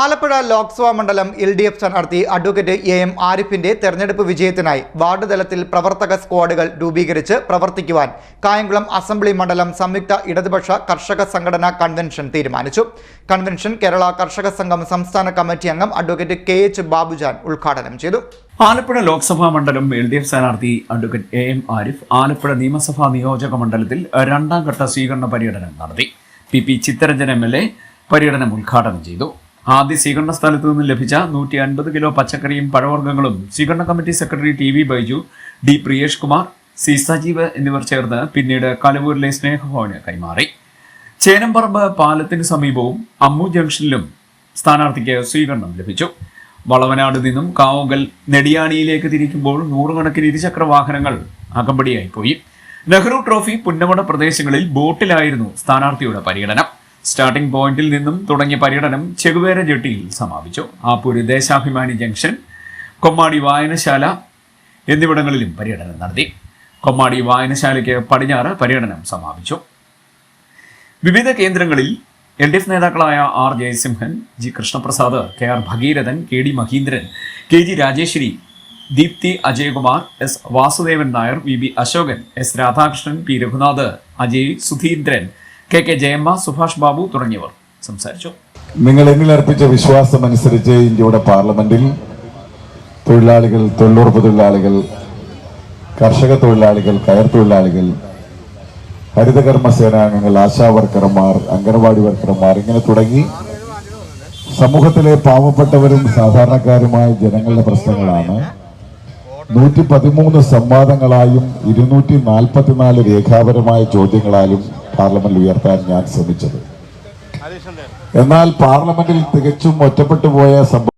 ആലപ്പുഴ ലോക്സഭാ മണ്ഡലം L D F സ്ഥാനാർത്ഥി advocate A M ആരിഫിന്റെ തെരഞ്ഞെടുപ്പ് വിജയത്തിനായി വാർഡ് തലത്തിൽ പ്രവർത്തക സ്ക്വാഡുകൾ രൂപീകരിച്ച് പ്രവർത്തിക്കുവാൻ കായംകുളം അസംബ്ലി മണ്ഡലം സംയുക്ത ഇടതുപക്ഷ കർഷക സംഘടനാ കൺവെൻഷൻ തീരുമാനിച്ചു. കൺവെൻഷൻ കേരള കർഷക സംഘം സംസ്ഥാന കമ്മിറ്റി അംഗം അഡ്വക്കേറ്റ് കെ എച്ച് ബാബുജാൻ ഉദ്ഘാടനം ചെയ്തു. ആലപ്പുഴ ലോക്സഭാ മണ്ഡലം എൽ ഡി എഫ് സ്ഥാനാർത്ഥി advocate A M Arif Alappuzha നിയമസഭാ നിയോജക മണ്ഡലത്തിൽ രണ്ടാം ഘട്ട സ്വീകരണ പര്യടനം നടത്തി. P P Chitharanjan M L A പര്യടനം ഉദ്ഘാടനം ചെയ്തു. ആദ്യ സ്വീകരണ സ്ഥലത്ത് നിന്ന് ലഭിച്ച നൂറ്റി അൻപത് കിലോ പച്ചക്കറിയും പഴവർഗങ്ങളും സ്വീകരണ committee secretary T V Baiju D Priyesh Kumar C Sajeev എന്നിവർ ചേർന്ന് പിന്നീട് കലവൂരിലെ സ്നേഹഭവന് കൈമാറി. ചേനമ്പറമ്പ് പാലത്തിന് സമീപവും അമ്മു ജംഗ്ഷനിലും സ്ഥാനാർത്ഥിക്ക് സ്വീകരണം ലഭിച്ചു. വളവനാട് നിന്നും കാവുങ്കൽ നെടിയാണിയിലേക്ക് തിരിക്കുമ്പോൾ നൂറുകണക്കിന് ഇരുചക്ര വാഹനങ്ങൾ അകമ്പടിയായി പോയി. നെഹ്റു ട്രോഫി പുന്നമട പ്രദേശങ്ങളിൽ ബോട്ടിലായിരുന്നു സ്ഥാനാർത്ഥിയുടെ പര്യടനം സ്റ്റാർട്ടിംഗ് പോയിന്റിൽ നിന്നും തുടങ്ങിയ പര്യടനം ചെകുവേര ജെട്ടിയിൽ സമാപിച്ചു. ആപ്പൂര് ദേശാഭിമാനി ജംഗ്ഷൻ കൊമ്മാടി വായനശാല എന്നിവിടങ്ങളിലും പര്യടനം നടത്തി. കൊമ്മാടി വായനശാലയ്ക്ക് പടിഞ്ഞാറ് പര്യടനം സമാപിച്ചു. വിവിധ കേന്ദ്രങ്ങളിൽ എൽ ഡി എഫ് നേതാക്കളായ R Jayasimhan G Krishnaprasad K R Bhagirathan K D Mahindran K G Rajeswari Deepthi Ajayakumar S Vasudevan Nair V B Asokan S Radhakrishnan P Raghunath Ajay Sudheendran K K Jayamma Subhash Babu തുടങ്ങിയവർ സംസാരിച്ചു. നിങ്ങൾ എന്നിലർപ്പിച്ച വിശ്വാസം അനുസരിച്ച് ഇന്ത്യയുടെ പാർലമെന്റിൽ തൊഴിലാളികൾ തൊഴിലുറപ്പ് തൊഴിലാളികൾ കർഷക തൊഴിലാളികൾ കയർ തൊഴിലാളികൾ ഹരിതകർമ്മ സേനാംഗങ്ങൾ ആശാ വർക്കർമാർ അംഗനവാടി വർക്കർമാർ ഇങ്ങനെ തുടങ്ങി സമൂഹത്തിലെ പാവപ്പെട്ടവരും സാധാരണക്കാരുമായ ജനങ്ങളുടെ പ്രശ്നങ്ങളാണ്. നൂറ്റി പതിമൂന്ന് സംവാദങ്ങളായും ഇരുന്നൂറ്റി നാൽപ്പത്തിനാല് രേഖാപരമായ ചോദ്യങ്ങളാലും പാർലമെന്റിൽ ഉയർത്താൻ ഞാൻ ശ്രമിച്ചത്. എന്നാൽ പാർലമെന്റിൽ തികച്ചും ഒറ്റപ്പെട്ടു പോയ സംഭവം